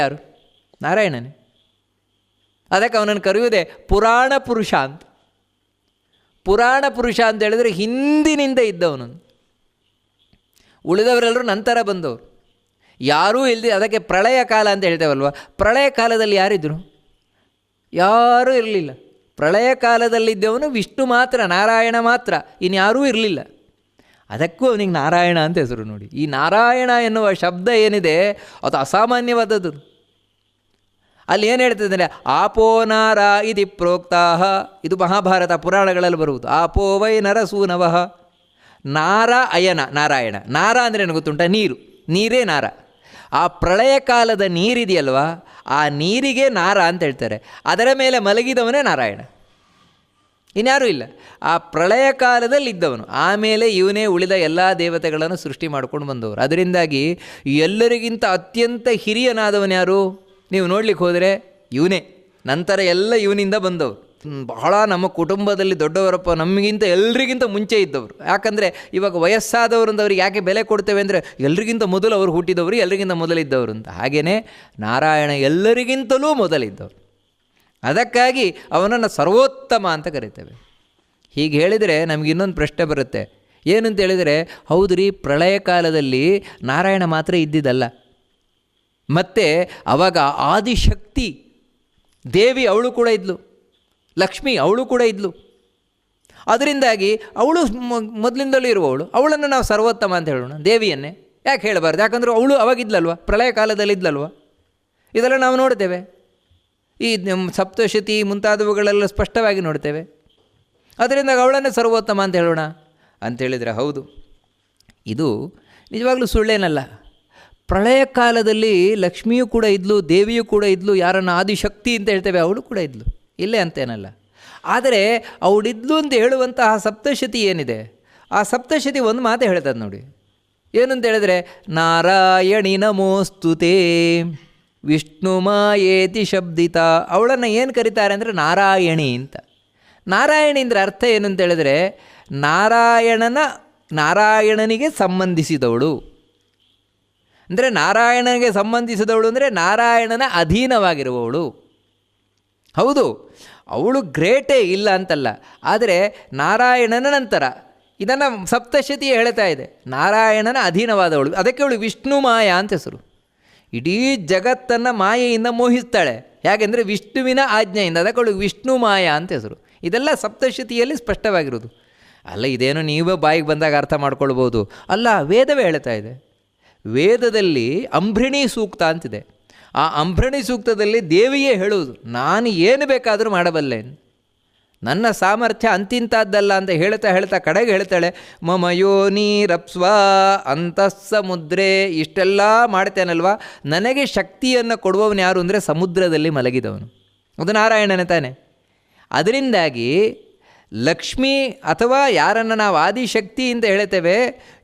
ಯಾರು? ನಾರಾಯಣನೇ. ಅದಕ್ಕೆ ಅವನನ್ನು ಕರೆಯುವುದೇ ಪುರಾಣ ಪುರುಷ ಅಂತ. ಪುರಾಣ ಪುರುಷ ಅಂತ ಹೇಳಿದ್ರೆ ಹಿಂದಿನಿಂದ ಇದ್ದವನು. ಉಳಿದವರೆಲ್ಲರೂ ನಂತರ ಬಂದವರು. ಯಾರೂ ಇಲ್ಲದೆ ಅದಕ್ಕೆ ಪ್ರಳಯ ಕಾಲ ಅಂತ ಹೇಳ್ತೇವಲ್ವ? ಪ್ರಳಯ ಕಾಲದಲ್ಲಿ ಯಾರಿದ್ದರು ಯಾರೂ ಇರಲಿಲ್ಲ. ಪ್ರಳಯ ಕಾಲದಲ್ಲಿದ್ದವನು ವಿಷ್ಣು ಮಾತ್ರ, ನಾರಾಯಣ ಮಾತ್ರ, ಇನ್ಯಾರೂ ಇರಲಿಲ್ಲ. ಅದಕ್ಕೂ ಅವನಿಗೆ ನಾರಾಯಣ ಅಂತ ಹೆಸರು ನೋಡಿ. ಈ ನಾರಾಯಣ ಎನ್ನುವ ಶಬ್ದ ಏನಿದೆ, ಅದು ಅಸಾಮಾನ್ಯವಾದದ್ದು. ಅಲ್ಲಿ ಏನು ಹೇಳ್ತದೆ ಅಂದರೆ, ಆಪೋ ನಾರ ಇತಿ ಪ್ರೋಕ್ತಾಹ. ಇದು ಮಹಾಭಾರತ ಪುರಾಣಗಳಲ್ಲಿ ಬರುವುದು. ಆಪೋ ವೈ ನರಸೂನವಃ. ನಾರ ಅಯನ, ನಾರಾಯಣ. ನಾರ ಅಂದರೆ ಏನು ಗೊತ್ತುಂಟ, ನೀರು. ನೀರೇ ನಾರ. ಆ ಪ್ರಳಯ ಕಾಲದ ನೀರಿದೆಯಲ್ವಾ? ಆ ನೀರಿಗೆ ನಾರ ಅಂತ ಹೇಳ್ತಾರೆ. ಅದರ ಮೇಲೆ ಮಲಗಿದವನೇ ನಾರಾಯಣ. ಇನ್ಯಾರೂ ಇಲ್ಲ. ಆ ಪ್ರಳಯ ಕಾಲದಲ್ಲಿ ಇದ್ದವನು. ಆಮೇಲೆ ಇವನೇ ಉಳಿದ ಎಲ್ಲ ದೇವತೆಗಳನ್ನು ಸೃಷ್ಟಿ ಮಾಡ್ಕೊಂಡು ಬಂದವರು. ಅದರಿಂದಾಗಿ ಎಲ್ಲರಿಗಿಂತ ಅತ್ಯಂತ ಹಿರಿಯನಾದವನು ಯಾರು? ನೀವು ನೋಡ್ಲಿಕ್ಕೆ ಹೋದರೆ ಇವನೇ. ನಂತರ ಎಲ್ಲ ಇವನಿಂದ ಬಂದವರು. ಬಹಳ ನಮ್ಮ ಕುಟುಂಬದಲ್ಲಿ ದೊಡ್ಡವರಪ್ಪ, ನಮಗಿಂತ ಎಲ್ರಿಗಿಂತ ಮುಂಚೆ ಇದ್ದವರು. ಯಾಕಂದರೆ ಇವಾಗ ವಯಸ್ಸಾದವರು ಅಂತ ಅವ್ರಿಗೆ ಯಾಕೆ ಬೆಲೆ ಕೊಡ್ತೇವೆ ಅಂದರೆ ಎಲ್ರಿಗಿಂತ ಮೊದಲು ಅವರು ಹುಟ್ಟಿದವರು, ಎಲ್ರಿಗಿಂತ ಮೊದಲಿದ್ದವರು ಅಂತ. ಹಾಗೆಯೇ ನಾರಾಯಣ ಎಲ್ಲರಿಗಿಂತಲೂ ಮೊದಲಿದ್ದವರು. ಅದಕ್ಕಾಗಿ ಅವನನ್ನು ಸರ್ವೋತ್ತಮ ಅಂತ ಕರಿತೇವೆ. ಹೀಗೆ ಹೇಳಿದರೆ ನಮಗೆ ಇನ್ನೊಂದು ಪ್ರಶ್ನೆ ಬರುತ್ತೆ. ಏನಂತ ಹೇಳಿದರೆ, ಹೌದು ರೀ, ಪ್ರಳಯ ಕಾಲದಲ್ಲಿ ನಾರಾಯಣ ಮಾತ್ರ ಇದ್ದಿದ್ದಲ್ಲ. ಮತ್ತು ಅವಾಗ ಆದಿಶಕ್ತಿ, ದೇವಿ ಅವಳು ಕೂಡ ಇದ್ಲು, ಲಕ್ಷ್ಮಿ ಅವಳು ಕೂಡ ಇದ್ಲು. ಅದರಿಂದಾಗಿ ಅವಳು ಮೊದಲಿಂದಲೂ ಇರುವವಳು, ಅವಳನ್ನು ನಾವು ಸರ್ವೋತ್ತಮ ಅಂತ ಹೇಳೋಣ, ದೇವಿಯನ್ನೇ. ಯಾಕೆ ಹೇಳಬಾರ್ದು? ಯಾಕಂದರೆ ಅವಳು ಅವಾಗಿದ್ಲಲ್ವ ಪ್ರಳಯ ಕಾಲದಲ್ಲಿ ಇದ್ಲಲ್ವ? ಇದೆಲ್ಲ ನಾವು ನೋಡ್ತೇವೆ. ಈ ಸಪ್ತಶತಿ ಮುಂತಾದವುಗಳೆಲ್ಲ ಸ್ಪಷ್ಟವಾಗಿ ನೋಡ್ತೇವೆ. ಅದರಿಂದ ಅವಳನ್ನೇ ಸರ್ವೋತ್ತಮ ಅಂತ ಹೇಳೋಣ. ಅಂಥೇಳಿದರೆ ಹೌದು. ಇದು ನಿಜವಾಗ್ಲೂ ಸುಳ್ಳೇನಲ್ಲ. ಪ್ರಳಯ ಕಾಲದಲ್ಲಿ ಲಕ್ಷ್ಮಿಯೂ ಕೂಡ ಇದ್ಲು, ದೇವಿಯೂ ಕೂಡ ಇದ್ಲು, ಯಾರನ್ನು ಆದಿಶಕ್ತಿ ಅಂತ ಹೇಳ್ತೇವೆ, ಅವಳು ಕೂಡ ಇದ್ಲು. ಇಲ್ಲೇ ಅಂತೇನಲ್ಲ. ಆದರೆ ಅವಳಿದ್ಲು ಅಂತ ಹೇಳುವಂತಹ ಸಪ್ತಶತಿ ಏನಿದೆ? ಆ ಸಪ್ತಶತಿ ಒಂದು ಮಾತು ಹೇಳ್ತದೆ ನೋಡಿ. ಏನಂತ ಹೇಳಿದ್ರೆ, ನಾರಾಯಣಿ ನಮೋಸ್ತುತೇ. ವಿಷ್ಣು ಮಾಯೇತಿ ಶಬ್ದಿತ. ಅವಳನ್ನು ಏನು ಕರೀತಾರೆ ಅಂದರೆ ನಾರಾಯಣಿ ಅಂತ. ನಾರಾಯಣಿ ಅಂದರೆ ಅರ್ಥ ಏನು ಅಂತ ಹೇಳಿದ್ರೆ ನಾರಾಯಣನ ನಾರಾಯಣನಿಗೆ ಸಂಬಂಧಿಸಿದವಳು. ಅಂದರೆ ನಾರಾಯಣನಿಗೆ ಸಂಬಂಧಿಸಿದವಳು ಅಂದರೆ ನಾರಾಯಣನ ಅಧೀನವಾಗಿರುವವಳು. ಹೌದು, ಅವಳು ಗ್ರೇಟೇ ಇಲ್ಲ ಅಂತಲ್ಲ. ಆದರೆ ನಾರಾಯಣನ ನಂತರ, ಇದನ್ನು ಸಪ್ತಶತಿ ಹೇಳ್ತಾ ಇದೆ, ನಾರಾಯಣನ ಅಧೀನವಾದವಳು. ಅದಕ್ಕೆ ಅವಳು ವಿಷ್ಣು ಮಾಯ ಅಂತ ಹೆಸರು. ಇಡೀ ಜಗತ್ತನ್ನು ಮಾಯೆಯಿಂದ ಮೋಹಿಸ್ತಾಳೆ. ಯಾಕೆಂದರೆ ವಿಷ್ಣುವಿನ ಆಜ್ಞೆಯಿಂದ. ಅದಕ್ಕೆ ವಿಷ್ಣು ಮಾಯ ಅಂತ ಹೆಸರು. ಇದೆಲ್ಲ ಸಪ್ತಶತಿಯಲ್ಲಿ ಸ್ಪಷ್ಟವಾಗಿರೋದು ಅಲ್ಲ, ಇದೇನು ನೀವೇ ಬಾಯಿಗೆ ಬಂದಾಗ ಅರ್ಥ ಮಾಡ್ಕೊಳ್ಬೋದು. ಅಲ್ಲ, ವೇದವೇ ಹೇಳ್ತಾ ಇದೆ. ವೇದದಲ್ಲಿ ಅಂಬ್ರಿಣಿ ಸೂಕ್ತ ಅಂತಿದೆ. ಆ ಅಂಬ್ರಣಿ ಸೂಕ್ತದಲ್ಲಿ ದೇವಿಯೇ ಹೇಳುವುದು. ನಾನು ಏನು ಬೇಕಾದರೂ ಮಾಡಬಲ್ಲೆ. ನನ್ನ ಸಾಮರ್ಥ್ಯ ಅಂತಿಂತದ್ದಲ್ಲ ಅಂತ ಹೇಳ್ತಾ ಹೇಳ್ತಾ ಕಡೆಗೆ ಹೇಳ್ತಾಳೆ, ಮಮ ಯೋನೀರಪ್ಸ್ವ ಅಂತಃಸಮುದ್ರೆ ಇಷ್ಟೆಲ್ಲ ಮಾಡ್ತೇನಲ್ವಾ? ನನಗೆ ಶಕ್ತಿಯನ್ನು ಕೊಡುವವನು ಯಾರು ಅಂದರೆ ಸಮುದ್ರದಲ್ಲಿ ಮಲಗಿದವನು. ಅದು ನಾರಾಯಣನೇ ತಾನೆ. ಅದರಿಂದಾಗಿ ಲಕ್ಷ್ಮಿ ಅಥವಾ ಯಾರನ್ನು ನಾವು ಆದಿಶಕ್ತಿ ಅಂತ ಹೇಳ್ತೇವೆ,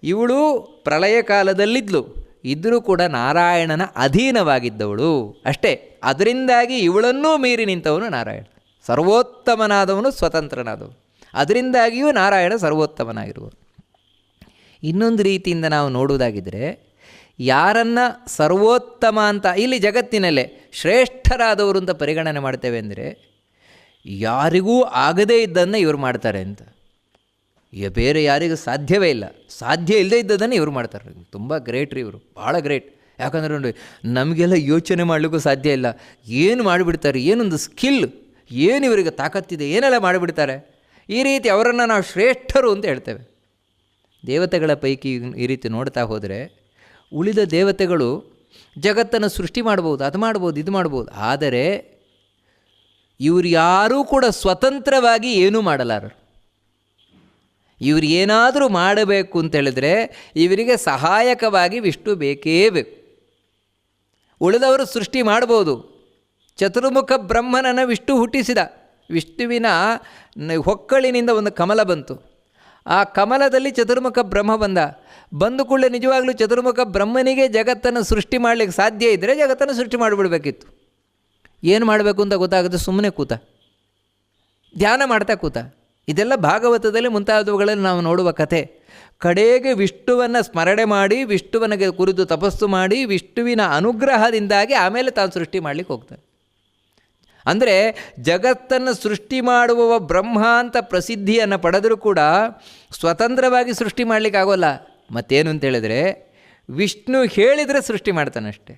ಇವಳು ಪ್ರಳಯ ಕಾಲದಲ್ಲಿದ್ದಳು ಇದ್ದರೂ ಕೂಡ ನಾರಾಯಣನ ಅಧೀನವಾಗಿದ್ದವಳು. ಅಷ್ಟೇ. ಅದರಿಂದಾಗಿ ಇವಳನ್ನೂ ಮೀರಿ ನಿಂತವನು ನಾರಾಯಣ. ಸರ್ವೋತ್ತಮನಾದವನು ಸ್ವತಂತ್ರನಾದವನು. ಅದರಿಂದಾಗಿಯೂ ನಾರಾಯಣ ಸರ್ವೋತ್ತಮನಾಗಿರುವ ಇನ್ನೊಂದು ರೀತಿಯಿಂದ ನಾವು ನೋಡುವುದಾಗಿದ್ದರೆ ಯಾರನ್ನ ಸರ್ವೋತ್ತಮ ಅಂತ, ಇಲ್ಲಿ ಜಗತ್ತಿನಲ್ಲೇ ಶ್ರೇಷ್ಠರಾದವರು ಅಂತ ಪರಿಗಣನೆ ಮಾಡ್ತೇವೆ ಅಂದರೆ, ಯಾರಿಗೂ ಆಗದೇ ಇದ್ದನ್ನು ಇವರು ಮಾಡ್ತಾರೆ ಅಂತ. ಬೇರೆ ಯಾರಿಗೂ ಸಾಧ್ಯವೇ ಇಲ್ಲ. ಸಾಧ್ಯ ಇಲ್ಲದೇ ಇದ್ದದನ್ನು ಇವರು ಮಾಡ್ತಾರೆ. ತುಂಬ ಗ್ರೇಟ್ ರೀ ಇವರು. ಭಾಳ ಗ್ರೇಟ್ ಯಾಕಂದ್ರೆ ನೋಡಿ, ನಮಗೆಲ್ಲ ಯೋಚನೆ ಮಾಡಲಿಕ್ಕೂ ಸಾಧ್ಯ ಇಲ್ಲ. ಏನು ಮಾಡಿಬಿಡ್ತಾರೆ? ಏನೊಂದು ಸ್ಕಿಲ್ ಏನು ಇವರಿಗೆ ತಾಕತ್ತಿದೆ, ಏನೆಲ್ಲ ಮಾಡಿಬಿಡ್ತಾರೆ? ಈ ರೀತಿ ಅವರನ್ನು ನಾವು ಶ್ರೇಷ್ಠರು ಅಂತ ಹೇಳ್ತೇವೆ. ದೇವತೆಗಳ ಪೈಕಿ ಈ ರೀತಿ ನೋಡ್ತಾ ಹೋದರೆ ಉಳಿದ ದೇವತೆಗಳು ಜಗತ್ತನ್ನು ಸೃಷ್ಟಿ ಮಾಡ್ಬೋದು, ಅದು ಮಾಡ್ಬೋದು, ಇದು ಮಾಡ್ಬೋದು. ಆದರೆ ಇವರು ಯಾರೂ ಕೂಡ ಸ್ವತಂತ್ರವಾಗಿ ಏನೂ ಮಾಡಲಾರರು. ಇವರು ಏನಾದರೂ ಮಾಡಬೇಕು ಅಂತ ಹೇಳಿದ್ರೆ ಇವರಿಗೆ ಸಹಾಯಕವಾಗಿ ವಿಷ್ಣು ಬೇಕೇ ಬೇಕು. ಉಳಿದವರು ಸೃಷ್ಟಿ ಮಾಡ್ಬೋದು. ಚತುರ್ಮುಖ ಬ್ರಹ್ಮನನ್ನು ವಿಷ್ಣು ಹುಟ್ಟಿಸಿದ. ವಿಷ್ಣುವಿನ ಹೊಕ್ಕಳಿನಿಂದ ಒಂದು ಕಮಲ ಬಂತು. ಆ ಕಮಲದಲ್ಲಿ ಚತುರ್ಮುಖ ಬ್ರಹ್ಮ ಬಂದ. ಬಂದು ಕೂಡಲೇ ನಿಜವಾಗ್ಲೂ ಚತುರ್ಮುಖ ಬ್ರಹ್ಮನಿಗೆ ಜಗತ್ತನ್ನು ಸೃಷ್ಟಿ ಮಾಡಲಿಕ್ಕೆ ಸಾಧ್ಯ ಇದ್ದರೆ ಜಗತ್ತನ್ನು ಸೃಷ್ಟಿ ಮಾಡಿಬಿಡ್ಬೇಕಿತ್ತು. ಏನು ಮಾಡಬೇಕು ಅಂತ ಗೊತ್ತಾಗುತ್ತೆ? ಸುಮ್ಮನೆ ಕೂತ. ಧ್ಯಾನ ಮಾಡ್ತಾ ಕೂತ. ಇದೆಲ್ಲ ಭಾಗವತದಲ್ಲಿ ಮುಂತಾದವುಗಳಲ್ಲಿ ನಾವು ನೋಡುವ ಕಥೆ. ಕಡೆಗೆ ವಿಷ್ಣುವನ್ನು ಸ್ಮರಣೆ ಮಾಡಿ, ವಿಷ್ಣುವನಿಗೆ ಕುರಿತು ತಪಸ್ಸು ಮಾಡಿ, ವಿಷ್ಣುವಿನ ಅನುಗ್ರಹದಿಂದಾಗಿ ಆಮೇಲೆ ತಾನು ಸೃಷ್ಟಿ ಮಾಡಲಿಕ್ಕೆ ಹೋಗ್ತಾನೆ. ಅಂದರೆ ಜಗತ್ತನ್ನು ಸೃಷ್ಟಿ ಮಾಡುವವ ಬ್ರಹ್ಮ ಅಂತ ಪ್ರಸಿದ್ಧಿಯನ್ನು ಪಡೆದರೂ ಕೂಡ ಸ್ವತಂತ್ರವಾಗಿ ಸೃಷ್ಟಿ ಮಾಡಲಿಕ್ಕಾಗೋಲ್ಲ ಮತ್ತೇನು ಅಂತ ಹೇಳಿದರೆ, ವಿಷ್ಣು ಹೇಳಿದರೆ ಸೃಷ್ಟಿ ಮಾಡ್ತಾನಷ್ಟೆ.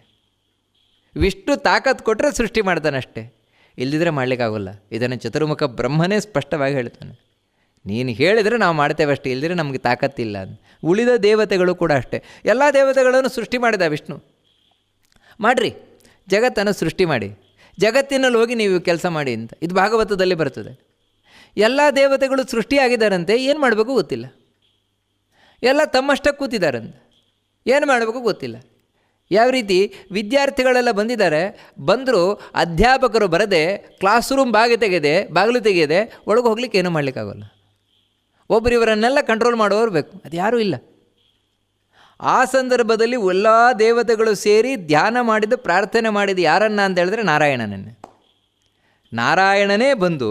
ವಿಷ್ಣು ತಾಕತ್ತು ಕೊಟ್ಟರೆ ಸೃಷ್ಟಿ ಮಾಡ್ತಾನಷ್ಟೆ. ಇಲ್ಲದಿದ್ದರೆ ಮಾಡಲಿಕ್ಕಾಗೋಲ್ಲ ಇದನ್ನು ಚತುರ್ಮುಖ ಬ್ರಹ್ಮನೇ ಸ್ಪಷ್ಟವಾಗಿ ಹೇಳ್ತಾನೆ. ನೀನು ಹೇಳಿದರೆ ನಾವು ಮಾಡ್ತೇವೆ ಅಷ್ಟೇ ಇಲ್ಲದಿದ್ರೆ ನಮಗೆ ತಾಕತ್ತಿಲ್ಲ ಅಂತ. ಉಳಿದ ದೇವತೆಗಳು ಕೂಡ ಅಷ್ಟೇ. ಎಲ್ಲ ದೇವತೆಗಳನ್ನು ಸೃಷ್ಟಿ ಮಾಡಿದ ವಿಷ್ಣು. ಮಾಡಿರಿ, ಜಗತ್ತನ್ನು ಸೃಷ್ಟಿ ಮಾಡಿ. ಜಗತ್ತಿನಲ್ಲಿ ಹೋಗಿ ನೀವು ಕೆಲಸ ಮಾಡಿ ಅಂತ. ಇದು ಭಾಗವತದಲ್ಲಿ ಬರ್ತದೆ. ಎಲ್ಲ ದೇವತೆಗಳು ಸೃಷ್ಟಿಯಾಗಿದ್ದಾರಂತೆ, ಏನು ಮಾಡಬೇಕು ಗೊತ್ತಿಲ್ಲ. ಎಲ್ಲ ತಮ್ಮಷ್ಟಕ್ಕೆ ಕೂತಿದ್ದಾರಂತೆ. ಏನು ಮಾಡಬೇಕು ಗೊತ್ತಿಲ್ಲ. ಯಾವ ರೀತಿ ವಿದ್ಯಾರ್ಥಿಗಳೆಲ್ಲ ಬಂದಿದ್ದಾರೆ, ಬಂದರೂ ಅಧ್ಯಾಪಕರು ಬರದೆ ಕ್ಲಾಸ್ ರೂಮ್ ಬಾಗಿ ತೆಗೆದೆ, ಬಾಗಿಲು ತೆಗೆಯದೆ ಒಳಗೆ ಹೋಗ್ಲಿಕ್ಕೆ ಏನೂ ಮಾಡಲಿಕ್ಕಾಗಲ್ಲ. ಒಬ್ಬರು ಇವರನ್ನೆಲ್ಲ ಕಂಟ್ರೋಲ್ ಮಾಡೋರು ಬೇಕು. ಅದು ಯಾರೂ ಇಲ್ಲ. ಆ ಸಂದರ್ಭದಲ್ಲಿ ಎಲ್ಲ ದೇವತೆಗಳು ಸೇರಿ ಧ್ಯಾನ ಮಾಡಿದ್ದು, ಪ್ರಾರ್ಥನೆ ಮಾಡಿದ್ದು ಯಾರನ್ನ ಅಂತ ಹೇಳಿದ್ರೆ ನಾರಾಯಣನನ್ನೇ. ನಾರಾಯಣನೇ ಬಂದು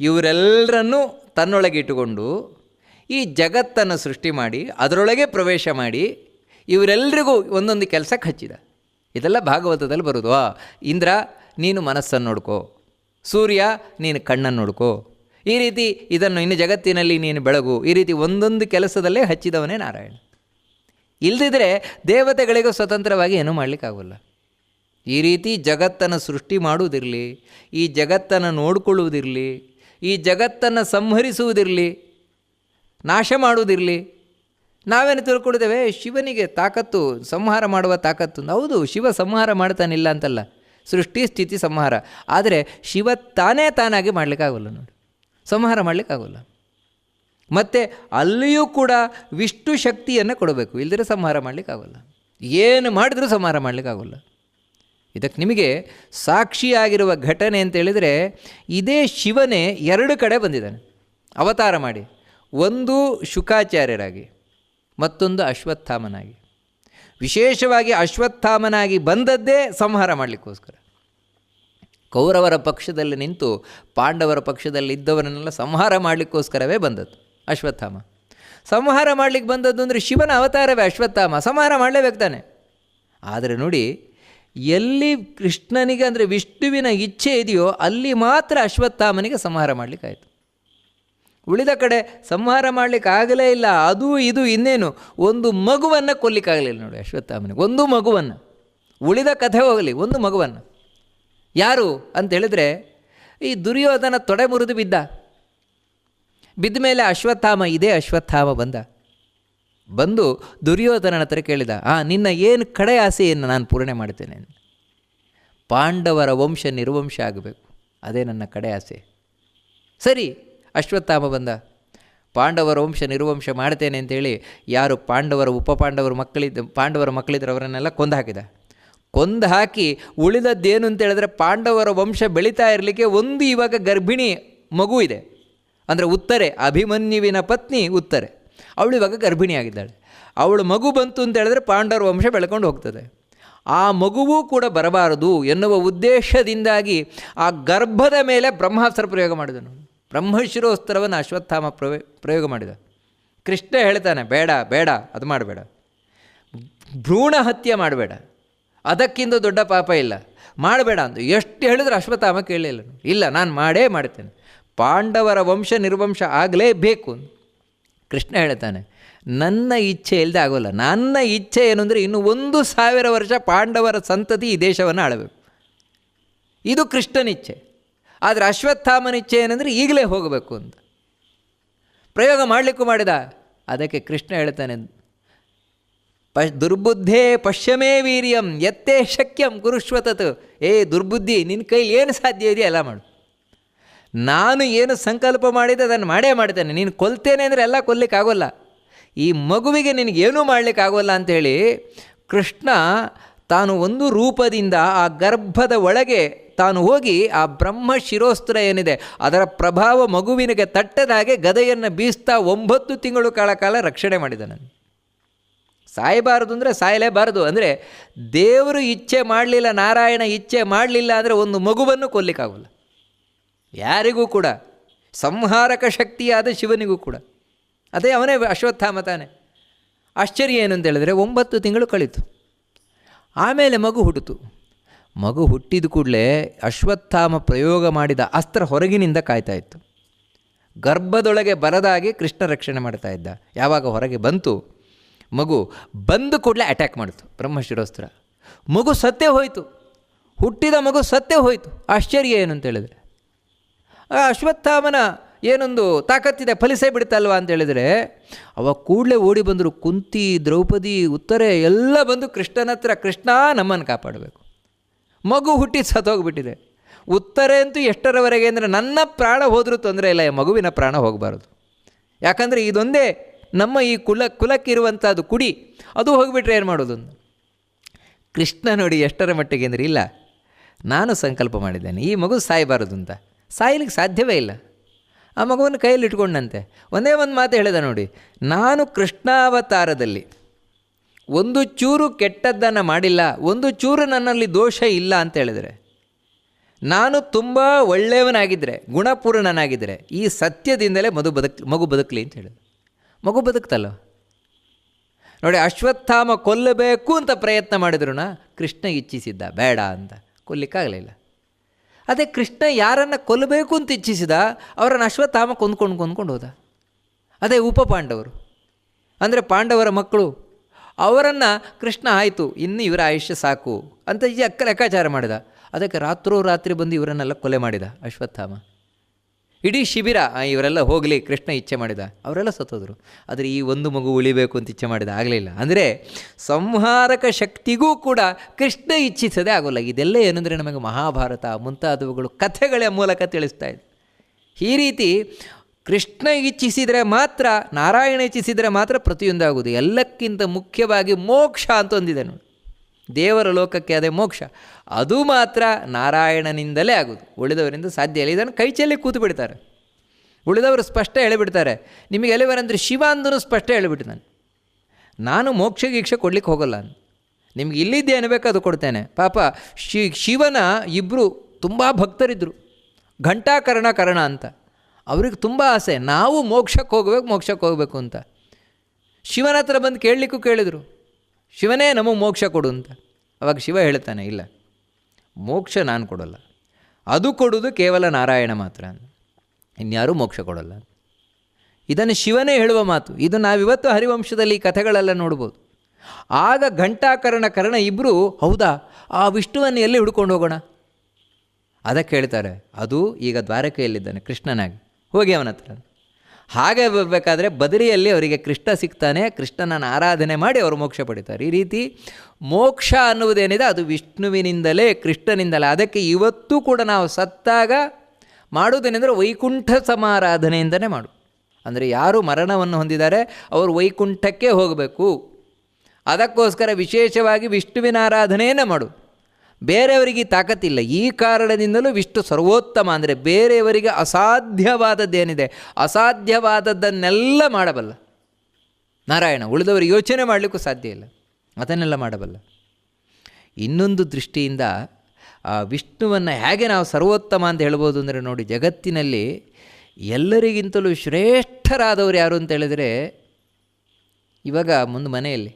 ಇವರೆಲ್ಲರನ್ನೂ ತನ್ನೊಳಗೆ ಇಟ್ಟುಕೊಂಡು ಈ ಜಗತ್ತನ್ನು ಸೃಷ್ಟಿ ಮಾಡಿ, ಅದರೊಳಗೆ ಪ್ರವೇಶ ಮಾಡಿ ಇವರೆಲ್ಲರಿಗೂ ಒಂದೊಂದು ಕೆಲಸಕ್ಕೆ ಹಚ್ಚಿದ. ಇದೆಲ್ಲ ಭಾಗವತದಲ್ಲಿ ಬರೋದು. ಇಂದ್ರ, ನೀನು ಮನಸ್ಸನ್ನು ನೋಡ್ಕೋ. ಸೂರ್ಯ, ನೀನು ಕಣ್ಣನ್ನು ನೋಡ್ಕೋ. ಈ ರೀತಿ ಇದನ್ನು ಇನ್ನು ಜಗತ್ತಿನಲ್ಲಿ ನೀನು ಬೆಳಗು. ಈ ರೀತಿ ಒಂದೊಂದು ಕೆಲಸದಲ್ಲೇ ಹಚ್ಚಿದವನೇ ನಾರಾಯಣ. ಇಲ್ಲದಿದ್ದರೆ ದೇವತೆಗಳಿಗೂ ಸ್ವತಂತ್ರವಾಗಿ ಏನೂ ಮಾಡಲಿಕ್ಕಾಗಲ್ಲ. ಈ ರೀತಿ ಜಗತ್ತನ್ನು ಸೃಷ್ಟಿ ಮಾಡುವುದಿರಲಿ, ಈ ಜಗತ್ತನ್ನು ನೋಡಿಕೊಳ್ಳುವುದಿರಲಿ, ಈ ಜಗತ್ತನ್ನು ಸಂಹರಿಸುವುದಿರಲಿ, ನಾಶ ಮಾಡುವುದಿರಲಿ, ನಾವೇನು ತಿಳ್ಕೊಳ್ತೇವೆ ಶಿವನಿಗೆ ತಾಕತ್ತು, ಸಂಹಾರ ಮಾಡುವ ತಾಕತ್ತು. ಹೌದು, ಶಿವ ಸಂಹಾರ ಮಾಡ್ತಾನಿಲ್ಲ ಅಂತಲ್ಲ. ಸೃಷ್ಟಿ, ಸ್ಥಿತಿ, ಸಂಹಾರ. ಆದರೆ ಶಿವ ತಾನೇ ತಾನಾಗಿ ಮಾಡಲಿಕ್ಕಾಗಲ್ಲ ನೋಡಿ. ಸಂಹಾರ ಮಾಡಲಿಕ್ಕಾಗಲ್ಲ. ಮತ್ತು ಅಲ್ಲಿಯೂ ಕೂಡ ವಿಷ್ಣು ಶಕ್ತಿಯನ್ನು ಕೊಡಬೇಕು. ಇಲ್ಲದ್ರೆ ಸಂಹಾರ ಮಾಡಲಿಕ್ಕಾಗಲ್ಲ. ಏನು ಮಾಡಿದರೂ ಸಂಹಾರ ಮಾಡಲಿಕ್ಕಾಗಲ್ಲ. ಇದಕ್ಕೆ ನಿಮಗೆ ಸಾಕ್ಷಿಯಾಗಿರುವ ಘಟನೆ ಅಂತ ಹೇಳಿದರೆ ಇದೇ ಶಿವನೇ ಎರಡು ಕಡೆ ಬಂದಿದ್ದಾನೆ. ಅವತಾರ ಮಾಡಿ. ಒಂದು ಶುಕಾಚಾರ್ಯರಾಗಿ, ಮತ್ತೊಂದು ಅಶ್ವತ್ಥಾಮನಾಗಿ. ವಿಶೇಷವಾಗಿ ಅಶ್ವತ್ಥಾಮನಾಗಿ ಬಂದದ್ದೇ ಸಂಹಾರ ಮಾಡಲಿಕ್ಕೋಸ್ಕರ. ಕೌರವರ ಪಕ್ಷದಲ್ಲಿ ನಿಂತು ಪಾಂಡವರ ಪಕ್ಷದಲ್ಲಿ ಇದ್ದವರನ್ನೆಲ್ಲ ಸಂಹಾರ ಮಾಡಲಿಕ್ಕೋಸ್ಕರವೇ ಬಂದದ್ದು. ಅಶ್ವತ್ಥಾಮ. ಸಂಹಾರ ಮಾಡಲಿಕ್ಕೆ ಬಂದದ್ದು ಅಂದರೆ ಶಿವನ ಅವತಾರವೇ ಅಶ್ವತ್ಥಾಮ. ಸಂಹಾರ ಮಾಡಲೇಬೇಕು ತಾನೆ. ಆದರೆ ನೋಡಿ, ಎಲ್ಲಿ ಕೃಷ್ಣನಿಗೆ ಅಂದರೆ ವಿಷ್ಣುವಿನ ಇಚ್ಛೆ ಇದೆಯೋ ಅಲ್ಲಿ ಮಾತ್ರ ಅಶ್ವತ್ಥಾಮನಿಗೆ ಸಂಹಾರ ಮಾಡಲಿಕ್ಕಾಯಿತು. ಉಳಿದ ಕಡೆ ಸಂಹಾರ ಆಗಲೇ ಇಲ್ಲ, ಅದು ಇದು ಇನ್ನೇನು, ಒಂದು ಮಗುವನ್ನು ಕೊಲ್ಲಿಕ್ಕಾಗಲಿಲ್ಲ ನೋಡಿ ಅಶ್ವತ್ಥಾಮನಿಗೆ. ಒಂದು ಮಗುವನ್ನು. ಉಳಿದ ಕಥೆ ಹೋಗಲಿ, ಒಂದು ಮಗುವನ್ನು. ಯಾರು ಅಂತ ಹೇಳಿದ್ರೆ, ಈ ದುರ್ಯೋಧನ ತೊಡೆ ಮುರಿದು ಬಿದ್ದ. ಬಿದ್ದ ಮೇಲೆ ಅಶ್ವತ್ಥಾಮ ಇದೇ, ಅಶ್ವತ್ಥಾಮ ಬಂದ. ಬಂದು ದುರ್ಯೋಧನನ ಹತ್ರ ಕೇಳಿದ, ಆ, ನಿನ್ನ ಏನು ಕಡೆ ಆಸೆಯನ್ನು ನಾನು ಪೂರಣೆ ಮಾಡ್ತೇನೆ? ಪಾಂಡವರ ವಂಶ ನಿರ್ವಂಶ ಆಗಬೇಕು. ಅದೇ ನನ್ನ ಕಡೆ ಆಸೆ. ಸರಿ, ಅಶ್ವತ್ಥಾಮ ಬಂದ. ಪಾಂಡವರ ವಂಶ ನಿರ್ವಂಶ ಮಾಡ್ತೇನೆ ಅಂತೇಳಿ ಯಾರು ಪಾಂಡವರ ಉಪ ಪಾಂಡವರ ಮಕ್ಕಳಿದ್ದ, ಪಾಂಡವರ ಮಕ್ಕಳಿದ್ರು ಅವರನ್ನೆಲ್ಲ ಕೊಂದು ಹಾಕಿದ. ಕೊಂದು ಹಾಕಿ ಉಳಿದದ್ದೇನು ಅಂತ ಹೇಳಿದ್ರೆ ಪಾಂಡವರ ವಂಶ ಬೆಳೀತಾ ಇರಲಿಕ್ಕೆ ಒಂದು ಇವಾಗ ಗರ್ಭಿಣಿ ಮಗು ಇದೆ. ಅಂದರೆ ಉತ್ತರೆ, ಅಭಿಮನ್ಯುವಿನ ಪತ್ನಿ ಉತ್ತರೆ. ಅವಳು ಇವಾಗ ಗರ್ಭಿಣಿಯಾಗಿದ್ದಾಳೆ. ಅವಳು ಮಗು ಬಂತು ಅಂತ ಹೇಳಿದ್ರೆ ಪಾಂಡವರ ವಂಶ ಬೆಳ್ಕೊಂಡು ಹೋಗ್ತದೆ. ಆ ಮಗುವೂ ಕೂಡ ಬರಬಾರದು ಎನ್ನುವ ಉದ್ದೇಶದಿಂದಾಗಿ ಆ ಗರ್ಭದ ಮೇಲೆ ಬ್ರಹ್ಮಾಸ್ತ್ರ ಪ್ರಯೋಗ ಮಾಡಿದನು. ಬ್ರಹ್ಮಶಿರೋಸ್ತ್ರವನ್ನು ಅಶ್ವತ್ಥಾಮ ಪ್ರಯೋಗ ಮಾಡಿದ. ಕೃಷ್ಣ ಹೇಳ್ತಾನೆ, ಬೇಡ ಬೇಡ, ಅದು ಮಾಡಬೇಡ. ಭ್ರೂಣ ಹತ್ಯೆ ಮಾಡಬೇಡ. ಅದಕ್ಕಿಂತ ದೊಡ್ಡ ಪಾಪ ಇಲ್ಲ. ಮಾಡಬೇಡ ಅಂತ ಎಷ್ಟು ಹೇಳಿದ್ರು ಅಶ್ವತ್ಥಾಮ ಕೇಳಲಿಲ್ಲ. ಇಲ್ಲ, ನಾನು ಮಾಡೇ ಮಾಡ್ತೇನೆ. ಪಾಂಡವರ ವಂಶ ನಿರ್ವಂಶ ಆಗಲೇಬೇಕು ಕೃಷ್ಣ ಹೇಳ್ತಾನೆ, ನನ್ನ ಇಚ್ಛೆ ಇಲ್ಲದೆ ಆಗೋಲ್ಲ. ನನ್ನ ಇಚ್ಛೆ ಏನು ಅಂದರೆ ಇನ್ನು ಒಂದು ಸಾವಿರ ವರ್ಷ ಪಾಂಡವರ ಸಂತತಿ ಈ ದೇಶವನ್ನು ಆಳಬೇಕು. ಇದು ಕೃಷ್ಣನ ಇಚ್ಛೆ. ಆದರೆ ಅಶ್ವತ್ಥಾಮನ ಇಚ್ಛೆ ಏನಂದರೆ ಈಗಲೇ ಹೋಗಬೇಕು ಅಂತ. ಪ್ರಯೋಗ ಮಾಡಲಿಕ್ಕೂ ಮಾಡಿದ. ಅದಕ್ಕೆ ಕೃಷ್ಣ ಹೇಳ್ತಾನೆ ಪ ದುರ್ಬುದ್ಧೇ ಪಶ್ಯಮೇ ವೀರ್ಯಂ ಎತ್ತೇ ಶಕ್ಯಂ, ಕುರುಶ್ವತತ್. ಏ ದುರ್ಬುದ್ಧಿ ನಿನ್ನ ಕೈಲಿ ಏನು ಸಾಧ್ಯ ಇದೆಯಾ ಎಲ್ಲ ಮಾಡು. ನಾನು ಏನು ಸಂಕಲ್ಪ ಮಾಡಿದೆ ಅದನ್ನು ಮಾಡೇ ಮಾಡ್ತೇನೆ ನೀನು ಕೊಲ್ತೇನೆ ಅಂದರೆ ಎಲ್ಲ ಕೊಲ್ಲಿಕ್ಕಾಗೋಲ್ಲ ಈ ಮಗುವಿಗೆ ನಿನಗೇನೂ ಮಾಡಲಿಕ್ಕಾಗೋಲ್ಲ ಅಂಥೇಳಿ ಕೃಷ್ಣ ತಾನು ಒಂದು ರೂಪದಿಂದ ಆ ಗರ್ಭದ ಒಳಗೆ ತಾನು ಹೋಗಿ ಆ ಬ್ರಹ್ಮ ಶಿರೋಸ್ತ್ರ ಏನಿದೆ, ಅದರ ಪ್ರಭಾವ ಮಗುವಿನಿಗೆ ತಟ್ಟದ ಹಾಗೆ ಗದೆಯನ್ನು ಬೀಸ್ತಾ ಒಂಬತ್ತು ತಿಂಗಳು ಕಾಲ ಕಾಲ ರಕ್ಷಣೆ ಮಾಡಿದ ನಾನು ಸಾಯಬಾರದು ಅಂದರೆ ಸಾಯಲೇಬಾರದು. ಅಂದರೆ ದೇವರು ಇಚ್ಛೆ ಮಾಡಲಿಲ್ಲ, ನಾರಾಯಣ ಇಚ್ಛೆ ಮಾಡಲಿಲ್ಲ ಅಂದರೆ ಒಂದು ಮಗುವನ್ನು ಕೊಲ್ಲಿಕ್ಕಾಗಲ್ಲ ಯಾರಿಗೂ ಕೂಡ, ಸಂಹಾರಕ ಶಕ್ತಿಯಾದ ಶಿವನಿಗೂ ಕೂಡ. ಅದೇ ಅವನೇ ಅಶ್ವತ್ಥಾಮ ತಾನೆ. ಆಶ್ಚರ್ಯ ಏನು ಅಂತ ಹೇಳಿದ್ರೆ ಒಂಬತ್ತು ತಿಂಗಳು ಕಳೀತು. ಆಮೇಲೆ ಮಗು ಹುಟ್ಟಿತು. ಮಗು ಹುಟ್ಟಿದ ಕೂಡಲೇ ಅಶ್ವತ್ಥಾಮ ಪ್ರಯೋಗ ಮಾಡಿದ ಅಸ್ತ್ರ ಹೊರಗಿನಿಂದ ಕಾಯ್ತಾ ಇತ್ತು. ಗರ್ಭದೊಳಗೆ ಬರದಾಗಿ ಕೃಷ್ಣ ರಕ್ಷಣೆ ಮಾಡ್ತಾ ಇದ್ದ. ಯಾವಾಗ ಹೊರಗೆ ಬಂತು, ಮಗು ಬಂದು ಕೂಡಲೇ ಅಟ್ಯಾಕ್ ಮಾಡಿತು ಬ್ರಹ್ಮಶಿರೋಸ್ತ್ರ ಮಗು ಸತ್ತೇ ಹೋಯಿತು. ಹುಟ್ಟಿದ ಮಗು ಸತ್ತೇ ಹೋಯಿತು. ಆಶ್ಚರ್ಯ ಏನು ಅಂತ ಹೇಳಿದ್ರೆ ಅಶ್ವತ್ಥಾಮನ ಏನೊಂದು ತಾಕತ್ತಿದೆ, ಫಲಿಸೇ ಬಿಡ್ತಲ್ವಾ ಅಂತ ಹೇಳಿದರೆ, ಅವ ಕೂಡಲೇ ಓಡಿ ಬಂದರು, ಕುಂತಿ, ದ್ರೌಪದಿ, ಉತ್ತರೆ ಎಲ್ಲ ಬಂದು ಕೃಷ್ಣನ ಹತ್ರ, ಕೃಷ್ಣ ನಮ್ಮನ್ನು ಕಾಪಾಡಬೇಕು. ಮಗು ಹುಟ್ಟಿ ಸತ್ತೋಗ್ಬಿಟ್ಟಿದೆ. ಉತ್ತರೆ ಅಂತೂ ಎಷ್ಟರವರೆಗೆ ಅಂದರೆ ನನ್ನ ಪ್ರಾಣ ಹೋದರೂ ತೊಂದರೆ ಇಲ್ಲ ಮಗುವಿನ ಪ್ರಾಣ ಹೋಗಬಾರದು. ಯಾಕಂದರೆ ಇದೊಂದೇ ನಮ್ಮ ಈ ಕುಲ, ಕುಲಕ್ಕಿರುವಂಥದ್ದು ಕುಡಿ, ಅದು ಹೋಗಿಬಿಟ್ರೆ ಏನು ಮಾಡೋದು? ಕೃಷ್ಣ ನೋಡಿ ಎಷ್ಟರ ಮಟ್ಟಿಗೆ ಅಂದರೆ ಇಲ್ಲ, ನಾನು ಸಂಕಲ್ಪ ಮಾಡಿದ್ದೇನೆ, ಈ ಮಗು ಸಾಯಬಾರದು ಅಂತ. ಸಾಯಲಿಕ್ಕೆ ಸಾಧ್ಯವೇ ಇಲ್ಲ. ಆ ಮಗುವನ್ನು ಕೈಯಲ್ಲಿ ಇಟ್ಕೊಂಡಂತೆ. ಒಂದೇ ಒಂದು ಮಾತು ಹೇಳಿದ ನೋಡಿ, ನಾನು ಕೃಷ್ಣಾವತಾರದಲ್ಲಿ ಒಂದು ಚೂರು ಕೆಟ್ಟದ್ದನ್ನು ಮಾಡಿಲ್ಲ, ಒಂದು ಚೂರು ನನ್ನಲ್ಲಿ ದೋಷ ಇಲ್ಲ ಅಂತ ಹೇಳಿದರೆ, ನಾನು ತುಂಬ ಒಳ್ಳೆಯವನಾಗಿದ್ದರೆ ಗುಣಪೂರ್ಣನಾಗಿದ್ದರೆ ಈ ಸತ್ಯದಿಂದಲೇ ಮಧು ಬದುಕ್, ಮಗು ಬದುಕಲಿ ಅಂತ ಹೇಳಿದೆ ಮಗು ಬದುಕ್ತಲ್ಲ? ನೋಡಿ, ಅಶ್ವತ್ಥಾಮ ಕೊಲ್ಲಬೇಕು ಅಂತ ಪ್ರಯತ್ನ ಮಾಡಿದ್ರು ಕೃಷ್ಣ ಇಚ್ಛಿಸಿದ್ದ. ಬೇಡ ಅಂತ. ಕೊಲ್ಲಿಕ್ಕಾಗಲಿಲ್ಲ ಅದೇ ಕೃಷ್ಣ ಯಾರನ್ನು ಕೊಲ್ಲಬೇಕು ಅಂತ ಇಚ್ಛಿಸಿದ ಅವರನ್ನು ಅಶ್ವತ್ಥಾಮ ಕೊಂದ್ಕೊಂಡು ಕೊಂದ್ಕೊಂಡು ಹೋದ. ಅದೇ ಉಪ ಪಾಂಡವರು. ಅಂದರೆ ಪಾಂಡವರ ಮಕ್ಕಳು, ಅವರನ್ನು ಕೃಷ್ಣ ಆಯಿತು, ಇನ್ನು ಇವರ ಆಯುಷ್ಯ ಸಾಕು ಅಂತ ಈ ಅಕ್ಕ ಲೆಕ್ಕಾಚಾರ ಮಾಡಿದ. ಅದಕ್ಕೆ ರಾತ್ರೋ ರಾತ್ರಿ ಬಂದು ಇವರನ್ನೆಲ್ಲ ಕೊಲೆ ಮಾಡಿದ ಅಶ್ವತ್ಥಾಮ. ಇಡೀ ಶಿಬಿರ ಇವರೆಲ್ಲ ಹೋಗಲಿ, ಕೃಷ್ಣ ಇಚ್ಛೆ ಮಾಡಿದ. ಅವರೆಲ್ಲ ಸತ್ತೋದ್ರು. ಆದರೆ ಈ ಒಂದು ಮಗು ಉಳಿಬೇಕು ಅಂತ ಇಚ್ಛೆ ಮಾಡಿದ, ಆಗಲಿಲ್ಲ. ಅಂದರೆ ಸಂಹಾರಕ ಶಕ್ತಿಗೂ ಕೂಡ ಕೃಷ್ಣ ಇಚ್ಛಿಸದೆ ಆಗೋಲ್ಲ. ಇದೆಲ್ಲ ಏನಂದರೆ ನಮಗೆ ಮಹಾಭಾರತ, ಮುಂತಾದವುಗಳು ಕಥೆಗಳ ಮೂಲಕ ತಿಳಿಸ್ತಾ ಇದೆ. ಈ ರೀತಿ ಕೃಷ್ಣ ಇಚ್ಛಿಸಿದರೆ ಮಾತ್ರ, ನಾರಾಯಣ ಇಚ್ಛಿಸಿದರೆ ಮಾತ್ರ ಪ್ರತಿಯೊಂದಾಗುವುದು ಎಲ್ಲಕ್ಕಿಂತ ಮುಖ್ಯವಾಗಿ ಮೋಕ್ಷ ಅಂತ ಒಂದಿದೆ ನೋಡಿ. ದೇವರ ಲೋಕಕ್ಕೆ ಅದೇ ಮೋಕ್ಷ. ಅದು ಮಾತ್ರ ನಾರಾಯಣನಿಂದಲೇ ಆಗೋದು. ಉಳಿದವರಿಂದ ಸಾಧ್ಯ ಇಲ್ಲ. ಇದನ್ನು ಕೈ ಚೆಲ್ಲಿ ಕೂತು ಬಿಡ್ತಾರೆ ಉಳಿದವರು ಸ್ಪಷ್ಟ ಹೇಳಿಬಿಡ್ತಾರೆ. ನಿಮಗೆ ಎಲ್ಲಿವರಂದರೆ ಶಿವ ಅಂದರೂ ಸ್ಪಷ್ಟ ಹೇಳಿಬಿಟ್ಟಿದ್ದಾನೆ ನಾನು. ಮೋಕ್ಷ ಗೀಕ್ಷೆ ಕೊಡ್ಲಿಕ್ಕೆ ಹೋಗಲ್ಲ ನಿಮ್ಗೆ ಇಲ್ಲಿದ್ದೇನು ಬೇಕೋ ಅದು ಕೊಡ್ತೇನೆ. ಪಾಪ, ಶಿ, ಶಿವನ ಇಬ್ಬರು ತುಂಬ ಭಕ್ತರಿದ್ದರು ಘಂಟಾಕರ್ಣ ಕರ್ಣ ಅಂತ. ಅವ್ರಿಗೆ ತುಂಬ ಆಸೆ. ನಾವು ಮೋಕ್ಷಕ್ಕೆ ಹೋಗ್ಬೇಕು, ಮೋಕ್ಷಕ್ಕೆ ಹೋಗಬೇಕು ಅಂತ. ಶಿವನ ಹತ್ರ ಬಂದು ಕೇಳಲಿಕ್ಕೂ ಕೇಳಿದರು. ಶಿವನೇ ನಮಗೆ ಮೋಕ್ಷ ಕೊಡು ಅಂತ. ಅವಾಗ ಶಿವ ಹೇಳ್ತಾನೆ, ಇಲ್ಲ, ಮೋಕ್ಷ ನಾನು ಕೊಡೋಲ್ಲ. ಅದು ಕೊಡೋದು ಕೇವಲ ನಾರಾಯಣ ಮಾತ್ರ ಇನ್ಯಾರೂ ಮೋಕ್ಷ ಕೊಡೋಲ್ಲ ಇದನ್ನು ಶಿವನೇ ಹೇಳುವ ಮಾತು. ಇದು ನಾವಿವತ್ತು ಹರಿವಂಶದಲ್ಲಿ ಕಥೆಗಳೆಲ್ಲ ನೋಡ್ಬೋದು. ಆಗ ಘಂಟಾಕರಣ ಕರ್ಣ ಇಬ್ಬರು ಹೌದಾ, ಆ ವಿಷ್ಣುವನ್ನು ಎಲ್ಲಿ ಹುಡ್ಕೊಂಡು ಹೋಗೋಣ? ಅದಕ್ಕೆ ಹೇಳ್ತಾರೆ, ಅದು ಈಗ ದ್ವಾರಕೆಯಲ್ಲಿದ್ದಾನೆ ಕೃಷ್ಣನಾಗಿ. ಹೋಗಿ ಅವನ ಹತ್ರ. ಹಾಗೆ ಬರಬೇಕಾದ್ರೆ ಬದರಿಯಲ್ಲಿ ಅವರಿಗೆ ಕೃಷ್ಣ ಸಿಗ್ತಾನೆ, ಕೃಷ್ಣನನ್ನು ಆರಾಧನೆ ಮಾಡಿ ಅವರು ಮೋಕ್ಷ ಪಡಿತಾರೆ. ಈ ರೀತಿ ಮೋಕ್ಷ ಅನ್ನುವುದೇನಿದೆ, ಅದು ವಿಷ್ಣುವಿನಿಂದಲೇ, ಕೃಷ್ಣನಿಂದಲೇ. ಅದಕ್ಕೆ ಇವತ್ತು ಕೂಡ ನಾವು ಸತ್ತಾಗ ಮಾಡುವುದೇನೆಂದರೆ ವೈಕುಂಠ ಸಮಾರಾಧನೆಯಿಂದಲೇ ಮಾಡು. ಅಂದರೆ ಯಾರು ಮರಣವನ್ನು ಹೊಂದಿದ್ದಾರೆ, ಅವರು ವೈಕುಂಠಕ್ಕೆ ಹೋಗಬೇಕು. ಅದಕ್ಕೋಸ್ಕರ ವಿಶೇಷವಾಗಿ ವಿಷ್ಣುವಿನ ಆರಾಧನೆಯನ್ನು ಮಾಡು. ಬೇರೆಯವರಿಗೆ ತಾಕತ್ತಿಲ್ಲ. ಈ ಕಾರಣದಿಂದಲೂ ವಿಷ್ಣು ಸರ್ವೋತ್ತಮ ಅಂದರೆ ಬೇರೆಯವರಿಗೆ ಅಸಾಧ್ಯವಾದದ್ದೇನಿದೆ ಅಸಾಧ್ಯವಾದದ್ದನ್ನೆಲ್ಲ ಮಾಡಬಲ್ಲ. ನಾರಾಯಣ, ಉಳಿದವರು ಯೋಚನೆ ಮಾಡಲಿಕ್ಕೂ ಸಾಧ್ಯ ಇಲ್ಲ. ಅದನ್ನೆಲ್ಲ ಮಾಡಬಲ್ಲ. ಇನ್ನೊಂದು ದೃಷ್ಟಿಯಿಂದ, ಆ ವಿಷ್ಣುವನ್ನು ಹೇಗೆ ನಾವು ಸರ್ವೋತ್ತಮ ಅಂತ ಹೇಳ್ಬೋದು ಅಂದರೆ ನೋಡಿ, ಜಗತ್ತಿನಲ್ಲಿ ಎಲ್ಲರಿಗಿಂತಲೂ ಶ್ರೇಷ್ಠರಾದವರು ಯಾರು ಅಂತ ಹೇಳಿದರೆ, ಇವಾಗ ಮುಂದೆ ಮನೆಯಲ್ಲಿ.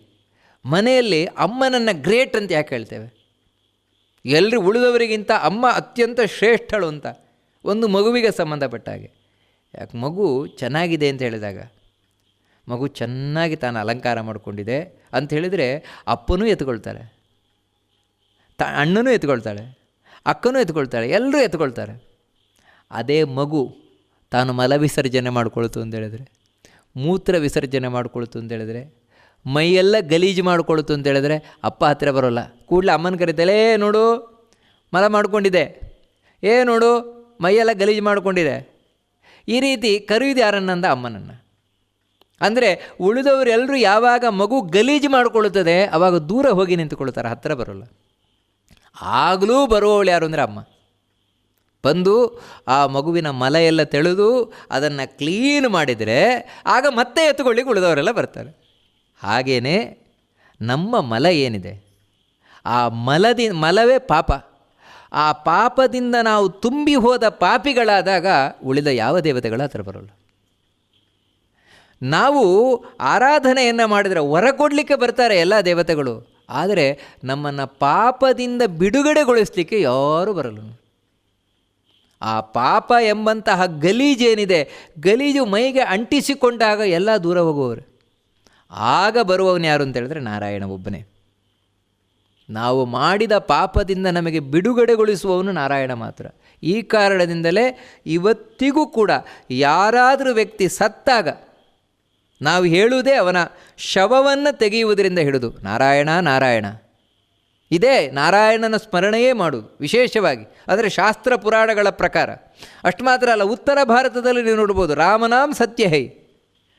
ಮನೆಯಲ್ಲಿ ಅಮ್ಮನನ್ನು ಗ್ರೇಟ್ ಅಂತ ಯಾಕೆ ಹೇಳ್ತೇವೆ? ಎಲ್ಲರೂ ಉಳಿದವರಿಗಿಂತ ಅಮ್ಮ ಅತ್ಯಂತ ಶ್ರೇಷ್ಠಳು ಅಂತ ಒಂದು ಮಗುವಿಗೆ ಸಂಬಂಧಪಟ್ಟ ಹಾಗೆ. ಯಾಕೆ ಮಗು ಚೆನ್ನಾಗಿದೆ ಅಂತ ಹೇಳಿದಾಗ, ಮಗು ಚೆನ್ನಾಗಿ ತಾನು ಅಲಂಕಾರ ಮಾಡಿಕೊಂಡಿದೆ ಅಂತ ಹೇಳಿದರೆ ಅಪ್ಪನೂ ಎತ್ಕೊಳ್ತಾರೆ, ತ ಅಣ್ಣನೂ ಎತ್ಕೊಳ್ತಾಳೆ, ಅಕ್ಕನೂ ಎತ್ಕೊಳ್ತಾಳೆ ಎಲ್ಲರೂ ಎತ್ಕೊಳ್ತಾರೆ. ಅದೇ ಮಗು ತಾನು ಮಲ ವಿಸರ್ಜನೆ ಮಾಡಿಕೊಳ್ತು ಅಂತ ಹೇಳಿದ್ರೆ, ಮೂತ್ರ ವಿಸರ್ಜನೆ ಮಾಡಿಕೊಳ್ತು ಅಂತ ಹೇಳಿದ್ರೆ ಮೈಯೆಲ್ಲ ಗಲೀಜು ಮಾಡಿಕೊಳ್ತು ಅಂತ ಹೇಳಿದ್ರೆ, ಅಪ್ಪ ಹತ್ತಿರ ಬರೋಲ್ಲ. ಕೂಡಲೇ ಅಮ್ಮನ ಕರೀತಾಳೆ ಏ, ನೋಡು, ಮಲ ಮಾಡಿಕೊಂಡಿದೆ ಏ, ನೋಡು, ಮೈಯೆಲ್ಲ ಗಲೀಜು ಮಾಡಿಕೊಂಡಿದೆ. ಈ ರೀತಿ ಕರೆಯುವುದು ಯಾರನ್ನಂದ ಅಮ್ಮನನ್ನು. ಅಂದರೆ ಉಳಿದವರೆಲ್ಲರೂ ಯಾವಾಗ ಮಗು ಗಲೀಜು ಮಾಡಿಕೊಳ್ಳುತ್ತದೆ ಆವಾಗ ದೂರ ಹೋಗಿ ನಿಂತುಕೊಳ್ತಾರೆ ಹತ್ತಿರ ಬರೋಲ್ಲ. ಆಗಲೂ ಬರುವವಳು ಯಾರು ಅಂದರೆ ಅಮ್ಮ. ಬಂದು ಆ ಮಗುವಿನ ಮಲ ಎಲ್ಲ ತೆಳೆದು ಅದನ್ನು ಕ್ಲೀನ್ ಮಾಡಿದರೆ, ಆಗ ಮತ್ತೆ ಎತ್ತುಕೊಳ್ಳಿಕ್ಕೆ ಉಳಿದವರೆಲ್ಲ ಬರ್ತಾರೆ. ಹಾಗೆಯೇ ನಮ್ಮ ಮಲ ಏನಿದೆ? ಆ ಮಲದಿ, ಮಲವೇ ಪಾಪ. ಆ ಪಾಪದಿಂದ ನಾವು ತುಂಬಿ ಹೋದ ಪಾಪಿಗಳಾದಾಗ ಉಳಿದ ಯಾವ ದೇವತೆಗಳ ಹತ್ರ ಬರೋಲ್ಲ. ನಾವು ಆರಾಧನೆಯನ್ನು ಮಾಡಿದರೆ ಹೊರ ಕೊಡಲಿಕ್ಕೆ ಬರ್ತಾರೆ ಎಲ್ಲ ದೇವತೆಗಳು. ಆದರೆ ನಮ್ಮನ್ನು ಪಾಪದಿಂದ ಬಿಡುಗಡೆಗೊಳಿಸಲಿಕ್ಕೆ ಯಾರೂ ಬರಲ್ಲ. ಆ ಪಾಪ ಎಂಬಂತಹ ಗಲೀಜೇನಿದೆ, ಗಲೀಜು ಮೈಗೆ ಅಂಟಿಸಿಕೊಂಡಾಗ ಎಲ್ಲ ದೂರ ಹೋಗುವವರು. ಆಗ ಬರುವವನು ಯಾರು ಅಂತ ಹೇಳಿದ್ರೆ ನಾರಾಯಣ ಒಬ್ಬನೇ. ನಾವು ಮಾಡಿದ ಪಾಪದಿಂದ ನಮಗೆ ಬಿಡುಗಡೆಗೊಳಿಸುವವನು ನಾರಾಯಣ ಮಾತ್ರ. ಈ ಕಾರಣದಿಂದಲೇ ಇವತ್ತಿಗೂ ಕೂಡ ಯಾರಾದರೂ ವ್ಯಕ್ತಿ ಸತ್ತಾಗ ನಾವು ಹೇಳುವುದೇ ಅವನ ಶವವನ್ನು ತೆಗೆಯುವುದರಿಂದ ಹಿಡಿದು, ನಾರಾಯಣ ನಾರಾಯಣ. ಇದೇ ನಾರಾಯಣನ ಸ್ಮರಣೆಯೇ ಮಾಡುವುದು, ವಿಶೇಷವಾಗಿ. ಆದರೆ ಶಾಸ್ತ್ರ ಪುರಾಣಗಳ ಪ್ರಕಾರ. ಅಷ್ಟು ಮಾತ್ರ ಅಲ್ಲ, ಉತ್ತರ ಭಾರತದಲ್ಲಿ ನೀವು ನೋಡ್ಬೋದು, ರಾಮನಾಮ್ ಸತ್ಯ ಹೈ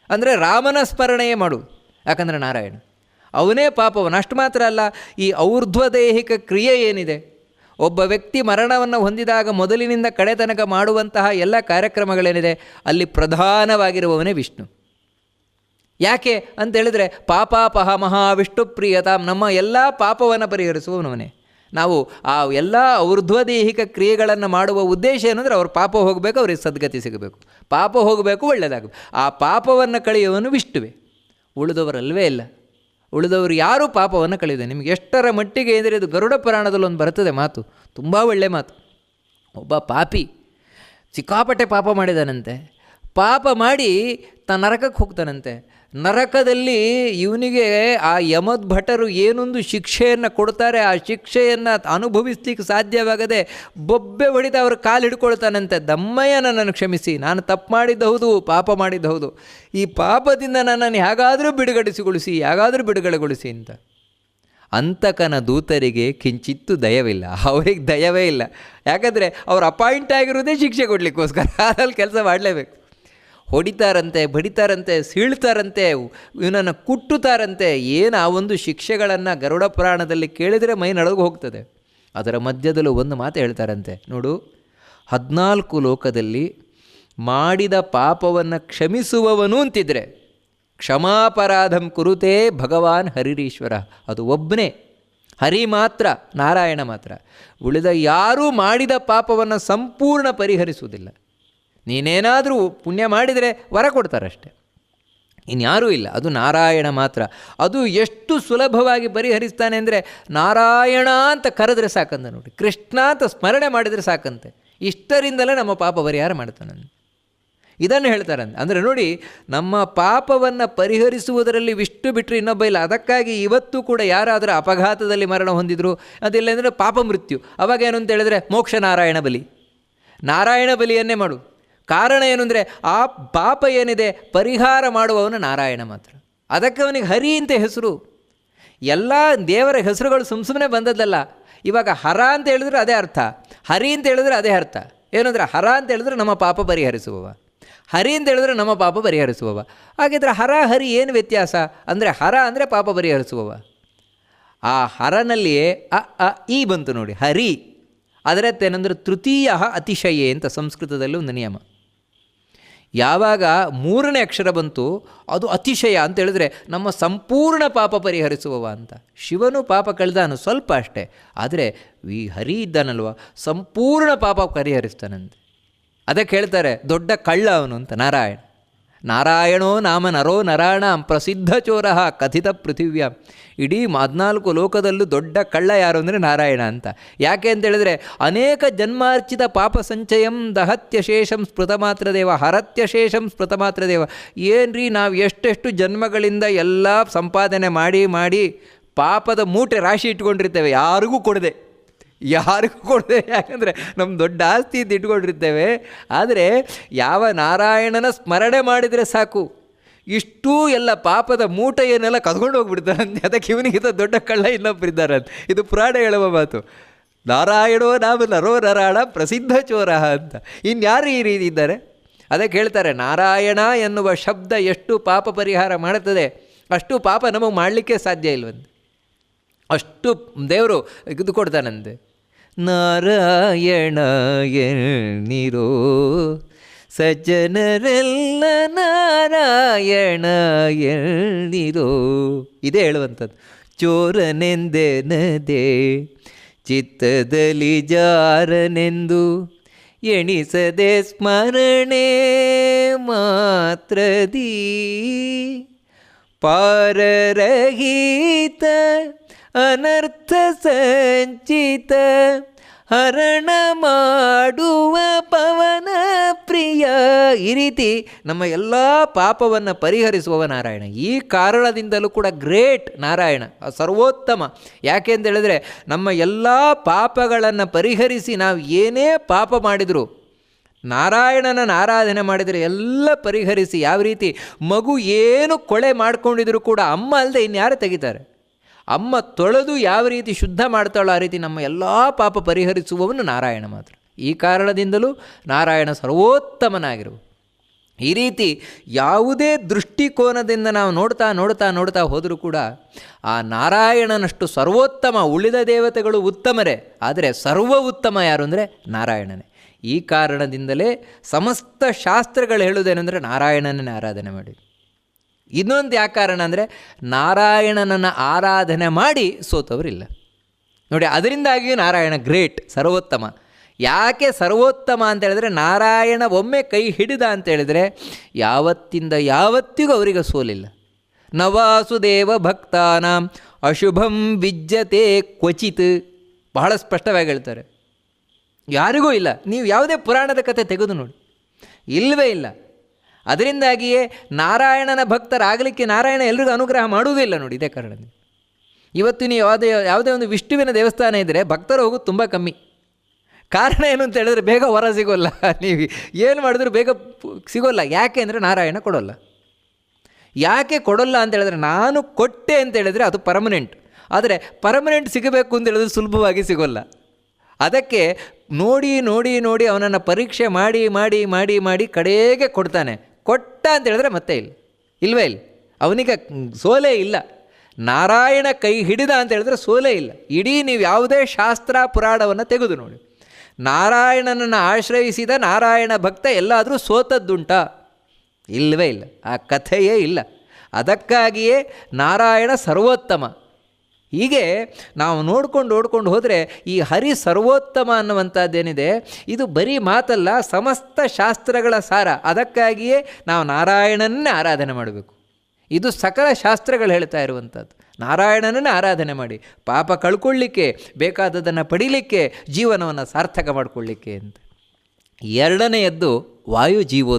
ಅಂದರೆ ರಾಮನ ಸ್ಮರಣೆಯೇ ಮಾಡುವುದು. ಯಾಕಂದರೆ ನಾರಾಯಣ. ಅವನೇ ಪಾಪವನು. ಅಷ್ಟು ಮಾತ್ರ ಅಲ್ಲ, ಈ ಔರ್ಧ್ವದೇಹಿಕ ಕ್ರಿಯೆ ಏನಿದೆ? ಒಬ್ಬ ವ್ಯಕ್ತಿ ಮರಣವನ್ನು ಹೊಂದಿದಾಗ ಮೊದಲಿನಿಂದ ಕಡೆ ತನಕ ಮಾಡುವಂತಹ ಎಲ್ಲ ಕಾರ್ಯಕ್ರಮಗಳೇನಿದೆ? ಅಲ್ಲಿ ಪ್ರಧಾನವಾಗಿರುವವನೇ ವಿಷ್ಣು. ಯಾಕೆ ಅಂತ ಹೇಳಿದರೆ, ಪಾಪಾಪಹ ಮಹಾವಿಷ್ಣು ಪ್ರಿಯತಾಂ, ನಮ್ಮ ಎಲ್ಲ ಪಾಪವನ್ನು ಪರಿಹರಿಸುವವನವನೇ. ನಾವು ಆ ಎಲ್ಲ ಔರ್ಧ್ವದೇಹಿಕ ಕ್ರಿಯೆಗಳನ್ನು ಮಾಡುವ ಉದ್ದೇಶ ಏನಂದರೆ ಅವ್ರ ಪಾಪ ಹೋಗಬೇಕು, ಅವ್ರಿಗೆ ಸದ್ಗತಿ ಸಿಗಬೇಕು. ಪಾಪ ಹೋಗಬೇಕು ಒಳ್ಳೆಯದಾಗಬೇಕು ಆ ಪಾಪವನ್ನು ಕಳೆಯುವವನು ವಿಷ್ಣುವೆ. ಉಳಿದವರಲ್ವೇ ಇಲ್ಲ. ಉಳಿದವರು ಯಾರೂ ಪಾಪವನ್ನು ಕಳೆಯಿದೆ ನಿಮಗೆ ಎಷ್ಟರ ಮಟ್ಟಿಗೆ ಎಂದರೆ ಇದು ಗರುಡ ಪುರಾಣದಲ್ಲಿ ಒಂದು ಬರ್ತದೆ ಮಾತು. ತುಂಬ ಒಳ್ಳೆಯ ಮಾತು. ಒಬ್ಬ ಪಾಪಿ ಸಿಕ್ಕಾಪಟ್ಟೆ ಪಾಪ ಮಾಡಿದಾನಂತೆ. ಪಾಪ ಮಾಡಿ ತನ್ನ ನರಕಕ್ಕೆ ಹೋಗ್ತಾನಂತೆ. ನರಕದಲ್ಲಿ ಇವನಿಗೆ ಆ ಯಮದ್ ಭಟರು ಏನೊಂದು ಶಿಕ್ಷೆಯನ್ನು ಕೊಡ್ತಾರೆ, ಆ ಶಿಕ್ಷೆಯನ್ನು ಅನುಭವಿಸ್ಲಿಕ್ಕೆ ಸಾಧ್ಯವಾಗದೆ ಬೊಬ್ಬೆ ಹೊಡಿತ ಅವ್ರ ಕಾಲು ಹಿಡ್ಕೊಳ್ತಾನಂತೆ. ದಮ್ಮಯ್ಯ ನನ್ನನ್ನು ಕ್ಷಮಿಸಿ, ನಾನು ತಪ್ಪು ಮಾಡಿದ್ದ ಹೌದು ಪಾಪ ಮಾಡಿದ್ದ. ಹೌದು ಈ ಪಾಪದಿಂದ ನನ್ನನ್ನು ಹೇಗಾದರೂ ಬಿಡುಗಡೆಸಿಗೊಳಿಸಿ ಹೇಗಾದರೂ ಬಿಡುಗಡೆಗೊಳಿಸಿ ಅಂತ. ಅಂತಕನ ದೂತರಿಗೆ ಕಿಂಚಿತ್ತು ದಯವಿಲ್ಲ, ಅವರಿಗೆ ದಯವೇ ಇಲ್ಲ. ಯಾಕಂದರೆ ಅವ್ರು ಅಪಾಯಿಂಟ್ ಆಗಿರೋದೇ ಶಿಕ್ಷೆ ಕೊಡಲಿಕ್ಕೋಸ್ಕರ, ಅದರಲ್ಲಿ ಕೆಲಸ ಮಾಡಲೇಬೇಕು. ಹೊಡಿತಾರಂತೆ, ಬಡಿತಾರಂತೆ, ಸೀಳ್ತಾರಂತೆ, ಇವನನ್ನು ಕುಟ್ಟುತ್ತಾರಂತೆ ಏನು ಆ ಒಂದು ಶಿಕ್ಷೆಗಳನ್ನು ಗರುಡ ಪುರಾಣದಲ್ಲಿ ಕೇಳಿದರೆ ಮೈ ನಡಗು ಹೋಗ್ತದೆ. ಅದರ ಮಧ್ಯದಲ್ಲೂ ಒಂದು ಮಾತು ಹೇಳ್ತಾರಂತೆ, ನೋಡು, ಹದಿನಾಲ್ಕು ಲೋಕದಲ್ಲಿ ಮಾಡಿದ ಪಾಪವನ್ನು ಕ್ಷಮಿಸುವವನು ಅಂತಿದ್ರೆ, ಕ್ಷಮಾಪರಾಧಂ ಕುರುತೇ ಭಗವಾನ್ ಹರಿರೀಶ್ವರ. ಅದು ಒಬ್ಬನೇ ಹರಿ ಮಾತ್ರ, ನಾರಾಯಣ ಮಾತ್ರ. ಉಳಿದ ಯಾರೂ ಮಾಡಿದ ಪಾಪವನ್ನು ಸಂಪೂರ್ಣ ಪರಿಹರಿಸುವುದಿಲ್ಲ. ನೀನೇನಾದರೂ ಪುಣ್ಯ ಮಾಡಿದರೆ ವರ ಕೊಡ್ತಾರಷ್ಟೆ. ಇನ್ಯಾರೂ ಇಲ್ಲ, ಅದು ನಾರಾಯಣ ಮಾತ್ರ. ಅದು ಎಷ್ಟು ಸುಲಭವಾಗಿ ಪರಿಹರಿಸ್ತಾನೆ ಅಂದರೆ ನಾರಾಯಣ ಅಂತ ಕರೆದ್ರೆ ಸಾಕಂತ ನೋಡಿ, ಕೃಷ್ಣ ಅಂತ ಸ್ಮರಣೆ ಮಾಡಿದರೆ ಸಾಕಂತೆ. ಇಷ್ಟರಿಂದಲೇ ನಮ್ಮ ಪಾಪ ಪರಿಹಾರ ಮಾಡ್ತಾನೆ ಇದನ್ನು ಹೇಳ್ತಾರೆ ಅಂದರೆ ನೋಡಿ, ನಮ್ಮ ಪಾಪವನ್ನು ಪರಿಹರಿಸುವುದರಲ್ಲಿ ವಿಷ್ಣು ಬಿಟ್ಟರೆ ಇನ್ನೊಬ್ಬ ಇಲ್ಲ. ಅದಕ್ಕಾಗಿ ಇವತ್ತು ಕೂಡ ಯಾರಾದರೂ ಅಪಘಾತದಲ್ಲಿ ಮರಣ ಹೊಂದಿದ್ರು, ಅದಿಲ್ಲ ಅಂದರೆ ಪಾಪ ಮೃತ್ಯು. ಅವಾಗ ಏನು ಅಂತ ಹೇಳಿದ್ರೆ, ಮೋಕ್ಷ ನಾರಾಯಣ ಬಲಿ. ನಾರಾಯಣ ಬಲಿಯನ್ನೇ ಮಾಡು. ಕಾರಣ ಏನು ಆ ಪಾಪ ಏನಿದೆ ಪರಿಹಾರ ಮಾಡುವವನು ನಾರಾಯಣ ಮಾತ್ರ. ಅದಕ್ಕೆ ಅವನಿಗೆ ಹರಿ ಅಂತ ಹೆಸರು. ಎಲ್ಲ ದೇವರ ಹೆಸರುಗಳು ಸುಮ್ಮ ಸುಮ್ಮನೆ ಬಂದದ್ದಲ್ಲ. ಇವಾಗ ಹರ ಅಂತ ಹೇಳಿದ್ರೆ ಅದೇ ಅರ್ಥ. ಹರಿ ಅಂತ ಹೇಳಿದ್ರೆ ಅದೇ ಅರ್ಥ. ಏನಂದ್ರೆ ಹರ ಅಂತ ಹೇಳಿದ್ರೆ ನಮ್ಮ ಪಾಪ ಪರಿಹರಿಸುವವ. ಹರಿ ಅಂತ ಹೇಳಿದ್ರೆ ನಮ್ಮ ಪಾಪ ಪರಿಹರಿಸುವವ. ಹಾಗಿದ್ರೆ ಹರ ಹರಿ ಏನು ವ್ಯತ್ಯಾಸ? ಅಂದರೆ ಹರ ಅಂದರೆ ಪಾಪ ಪರಿಹರಿಸುವವ. ಆ ಹರನಲ್ಲಿಯೇ ಅ ಅ, ಈ ಬಂತು ನೋಡಿ. ಹರಿ. ಅದರತ್ತೇನೆಂದರೆ ತೃತೀಯ ಅತಿಶಯೇ ಅಂತ ಸಂಸ್ಕೃತದಲ್ಲಿ ಒಂದು ನಿಯಮ. ಯಾವಾಗ ಮೂರನೇ ಅಕ್ಷರ ಬಂತು, ಅದು ಅತಿಶಯ ಅಂತ ಹೇಳಿದ್ರೆ ನಮ್ಮ ಸಂಪೂರ್ಣ ಪಾಪ ಪರಿಹರಿಸುವವ ಅಂತ. ಶಿವನು ಪಾಪ ಕಳೆದಾನು ಸ್ವಲ್ಪ ಅಷ್ಟೇ, ಆದರೆ ಈ ಹರಿ ಇದ್ದಾನಲ್ವ, ಸಂಪೂರ್ಣ ಪಾಪ ಪರಿಹರಿಸ್ತಾನಂತೆ. ಅದಕ್ಕೆ ಹೇಳ್ತಾರೆ, ದೊಡ್ಡ ಕಳ್ಳ ಅವನು ಅಂತ ನಾರಾಯಣ. ನಾರಾಯಣೋ ನಾಮ ನರೋ ನರಾಣ ಪ್ರಸಿದ್ಧ ಚೋರ, ಕಥಿತ ಪೃಥಿವ್ಯ. ಇಡೀ ಹದಿನಾಲ್ಕು ಲೋಕದಲ್ಲೂ ದೊಡ್ಡ ಕಳ್ಳ ಯಾರು ಅಂದರೆ ನಾರಾಯಣ ಅಂತ. ಯಾಕೆ ಅಂತ ಹೇಳಿದ್ರೆ, ಅನೇಕ ಜನ್ಮಾರ್ಚಿತ ಪಾಪ ಸಂಚಯಂ ದಹತ್ಯ ಶೇಷಂ ಸ್ಮೃತ ಮಾತ್ರ ದೇವ, ಹರತ್ಯ ಶೇಷಂ ಸ್ಮೃತ ಮಾತ್ರ ದೇವ. ಏನ್ರಿ ನಾವು ಎಷ್ಟೆಷ್ಟು ಜನ್ಮಗಳಿಂದ ಎಲ್ಲ ಸಂಪಾದನೆ ಮಾಡಿ ಮಾಡಿ ಪಾಪದ ಮೂಟೆ ರಾಶಿ ಇಟ್ಕೊಂಡಿರ್ತೇವೆ, ಯಾರಿಗೂ ಕೊಡದೆ. ಯಾರಿಗೂ ಕೊಡದೆ. ಯಾಕಂದರೆ ನಮ್ಮ ದೊಡ್ಡ ಆಸ್ತಿ ಇಟ್ಕೊಂಡಿರ್ತೇವೆ. ಆದರೆ ಯಾವ ನಾರಾಯಣನ ಸ್ಮರಣೆ ಮಾಡಿದರೆ ಸಾಕು. ಇಷ್ಟೂ ಎಲ್ಲ ಪಾಪದ ಮೂಟೆಯನ್ನೆಲ್ಲ ಕದ್ಕೊಂಡು ಹೋಗ್ಬಿಡ್ತಾರಂತೆ. ಅದಕ್ಕೆ ಇವನಿಗಿಂತ ದೊಡ್ಡ ಕಳ್ಳ ಇನ್ನೊಬ್ಬರಿದ್ದಾರೆ ಇದು ಪುರಾಣ ಹೇಳುವ ಮಾತು. ನಾರಾಯಣೋ ನಾಮ ನರೋ ನರಾಣ ಪ್ರಸಿದ್ಧ ಚೋರ ಅಂತ. ಇನ್ಯಾರು ಈ ರೀತಿ ಇದ್ದಾರೆ? ಅದಕ್ಕೆ ಹೇಳ್ತಾರೆ, ನಾರಾಯಣ ಎನ್ನುವ ಶಬ್ದ ಎಷ್ಟು ಪಾಪ ಪರಿಹಾರ ಮಾಡುತ್ತದೆ. ಅಷ್ಟು ಪಾಪ ನಮಗೆ ಮಾಡಲಿಕ್ಕೆ ಸಾಧ್ಯ ಇಲ್ವಂತೆ. ಅಷ್ಟು ದೇವರು ಇದು ಕೊಡ್ತಾನಂತೆ. ನಾರಾಯಣ ಎನ್ನಿರೋ. ಸಜ್ಜನರೆಲ್ಲ ನಾರಾಯಣ ಎನ್ನಿರೋ. ಇದೇ ಹೇಳುವಂಥದ್ದು. ಚೋರನೆಂದೆನದೆ ಚಿತ್ತದಲ್ಲಿ ಜಾರನೆಂದು ಎಣಿಸದೆ ಸ್ಮರಣೆ ಮಾತ್ರದಿ. ಪಾರರಹಿತ ಅನರ್ಥ ಸಂಚಿತ ಹರಣ ಮಾಡುವ ಪವನ ಪ್ರಿಯ ಈ ರೀತಿ ನಮ್ಮ ಎಲ್ಲ ಪಾಪವನ್ನು ಪರಿಹರಿಸುವವ ನಾರಾಯಣ. ಈ ಕಾರಣದಿಂದಲೂ ಕೂಡ ಗ್ರೇಟ್ ನಾರಾಯಣ, ಸರ್ವೋತ್ತಮ. ಯಾಕೆ ಅಂತ ಹೇಳಿದ್ರೆ ನಮ್ಮ ಎಲ್ಲ ಪಾಪಗಳನ್ನು ಪರಿಹರಿಸಿ ನಾವು ಏನೇ ಪಾಪ ಮಾಡಿದರೂ, ನಾರಾಯಣನ ಆರಾಧನೆ ಮಾಡಿದರೆ ಎಲ್ಲ ಪರಿಹರಿಸಿ ಯಾವ ರೀತಿ ಮಗು ಏನು ಕೊಳೆ ಮಾಡ್ಕೊಂಡಿದ್ರು ಕೂಡ ಅಮ್ಮ ಅಲ್ಲದೆ ಇನ್ಯಾರು ತೆಗಿತಾರೆ? ಅಮ್ಮ ತೊಳೆದು ಯಾವ ರೀತಿ ಶುದ್ಧ ಮಾಡ್ತಾಳೋ ಆ ರೀತಿ ನಮ್ಮ ಎಲ್ಲ ಪಾಪ ಪರಿಹರಿಸುವವನು ನಾರಾಯಣ ಮಾತ್ರ. ಈ ಕಾರಣದಿಂದಲೂ ನಾರಾಯಣ ಸರ್ವೋತ್ತಮನಾಗಿರು ಈ ರೀತಿ ಯಾವುದೇ ದೃಷ್ಟಿಕೋನದಿಂದ ನಾವು ನೋಡ್ತಾ ನೋಡ್ತಾ ನೋಡ್ತಾ ಹೋದರೂ ಕೂಡ ಆ ನಾರಾಯಣನಷ್ಟು ಸರ್ವೋತ್ತಮ ಉಳಿದ ದೇವತೆಗಳು ಉತ್ತಮರೇ, ಆದರೆ ಸರ್ವ ಉತ್ತಮ ಯಾರು ಅಂದರೆ ನಾರಾಯಣನೇ. ಈ ಕಾರಣದಿಂದಲೇ ಸಮಸ್ತ ಶಾಸ್ತ್ರಗಳು ಹೇಳುವುದೇನೆಂದರೆ ನಾರಾಯಣನನ್ನೇ ಆರಾಧನೆ ಮಾಡಿ. ಇನ್ನೊಂದು ಯಾಕೆ ಕಾರಣ ಅಂದರೆ ನಾರಾಯಣನನ್ನು ಆರಾಧನೆ ಮಾಡಿ ಸೋತವರಿಲ್ಲ. ನೋಡಿ, ಅದರಿಂದಾಗಿಯೂ ನಾರಾಯಣ ಗ್ರೇಟ್, ಸರ್ವೋತ್ತಮ. ಯಾಕೆ ಸರ್ವೋತ್ತಮ ಅಂತ ಹೇಳಿದ್ರೆ ನಾರಾಯಣ ಒಮ್ಮೆ ಕೈ ಹಿಡಿದ ಅಂತ ಹೇಳಿದರೆ ಯಾವತ್ತಿಂದ ಯಾವತ್ತಿಗೂ ಅವರಿಗೆ ಸೋಲಿಲ್ಲ. ನವಾಸುದೇವ ಭಕ್ತಾನಾಂ, ಅಶುಭಂ ವಿಜ್ಜತೆ ಕ್ವಚಿತ್. ಬಹಳ ಸ್ಪಷ್ಟವಾಗಿ ಹೇಳ್ತಾರೆ. ಯಾರಿಗೂ ಇಲ್ಲ. ನೀವು ಯಾವುದೇ ಪುರಾಣದ ಕಥೆ ತೆಗೆದು ನೋಡಿ. ಇಲ್ಲವೇ ಇಲ್ಲ. ಅದರಿಂದಾಗಿಯೇ ನಾರಾಯಣನ ಭಕ್ತರಾಗಲಿಕ್ಕೆ ನಾರಾಯಣ ಎಲ್ರಿಗೂ ಅನುಗ್ರಹ ಮಾಡುವುದಿಲ್ಲ ನೋಡಿ ಇದೇ ಕಾರಣದಿಂದ ಇವತ್ತು ನೀವು ಯಾವುದೇ ಯಾವುದೇ ಒಂದು ವಿಷ್ಣುವಿನ ದೇವಸ್ಥಾನ ಇದ್ದರೆ ಭಕ್ತರು ಹೋಗೋದು ತುಂಬ ಕಮ್ಮಿ. ಕಾರಣ ಏನು ಅಂತ ಹೇಳಿದ್ರೆ ಬೇಗ ಹೊರ ಸಿಗೋಲ್ಲ. ನೀವು ಏನು ಮಾಡಿದ್ರು ಬೇಗ ಸಿಗೋಲ್ಲ. ಯಾಕೆ ಅಂದರೆ ನಾರಾಯಣ ಕೊಡೋಲ್ಲ. ಯಾಕೆ ಕೊಡೋಲ್ಲ ಅಂತ ಹೇಳಿದ್ರೆ ನಾನು ಕೊಟ್ಟೆ ಅಂತ ಹೇಳಿದರೆ ಅದು ಪರ್ಮನೆಂಟ್ ಆದರೆ ಪರ್ಮನೆಂಟ್ ಸಿಗಬೇಕು ಅಂತ ಹೇಳಿದ್ರೆ ಸುಲಭವಾಗಿ ಸಿಗೋಲ್ಲ. ಅದಕ್ಕೆ ನೋಡಿ ನೋಡಿ ನೋಡಿ ಅವನನ್ನು ಪರೀಕ್ಷೆ ಮಾಡಿ ಮಾಡಿ ಮಾಡಿ ಮಾಡಿ ಕಡೆಗೆ ಕೊಡ್ತಾನೆ. ಕೊಟ್ಟ ಅಂತ ಹೇಳಿದ್ರೆ ಮತ್ತೆ ಇಲ್ಲ. ಇಲ್ವೇ ಇಲ್ಲ. ಅವನಿಗೆ ಸೋಲೇ ಇಲ್ಲ. ನಾರಾಯಣ ಕೈ ಹಿಡಿದ ಅಂತ ಹೇಳಿದ್ರೆ ಸೋಲೇ ಇಲ್ಲ. ಇಡೀ ನೀವು ಯಾವುದೇ ಶಾಸ್ತ್ರ ಪುರಾಣವನ್ನು ತೆಗೆದು ನೋಡಿ. ನಾರಾಯಣನನ್ನು ಆಶ್ರಯಿಸಿದ ನಾರಾಯಣ ಭಕ್ತ ಎಲ್ಲಾದರೂ ಸೋತದ್ದುಂಟ? ಇಲ್ಲವೇ ಇಲ್ಲ. ಆ ಕಥೆಯೇ ಇಲ್ಲ. ಅದಕ್ಕಾಗಿಯೇ ನಾರಾಯಣ ಸರ್ವೋತ್ತಮ. ಹೀಗೆ ನಾವು ನೋಡ್ಕೊಂಡು ಓಡ್ಕೊಂಡು ಹೋದರೆ ಈ ಹರಿ ಸರ್ವೋತ್ತಮ ಅನ್ನುವಂಥದ್ದೇನಿದೆ? ಇದು ಬರೀ ಮಾತಲ್ಲ, ಸಮಸ್ತ ಶಾಸ್ತ್ರಗಳ ಸಾರ. ಅದಕ್ಕಾಗಿಯೇ ನಾವು ನಾರಾಯಣನ್ನೇ ಆರಾಧನೆ ಮಾಡಬೇಕು. ಇದು ಸಕಲ ಶಾಸ್ತ್ರಗಳು ಹೇಳ್ತಾ ಇರುವಂಥದ್ದು. ನಾರಾಯಣನನ್ನು ಆರಾಧನೆ ಮಾಡಿ. ಪಾಪ ಕಳ್ಕೊಳ್ಳಿಕ್ಕೆ ಬೇಕಾದದನ್ನು ಪಡೀಲಿಕ್ಕೆ, ಜೀವನವನ್ನು ಸಾರ್ಥಕ ಮಾಡಿಕೊಳ್ಳಿಕ್ಕೆ ಅಂತ. ಎರಡನೆಯದ್ದು ವಾಯು ಜೀವೋ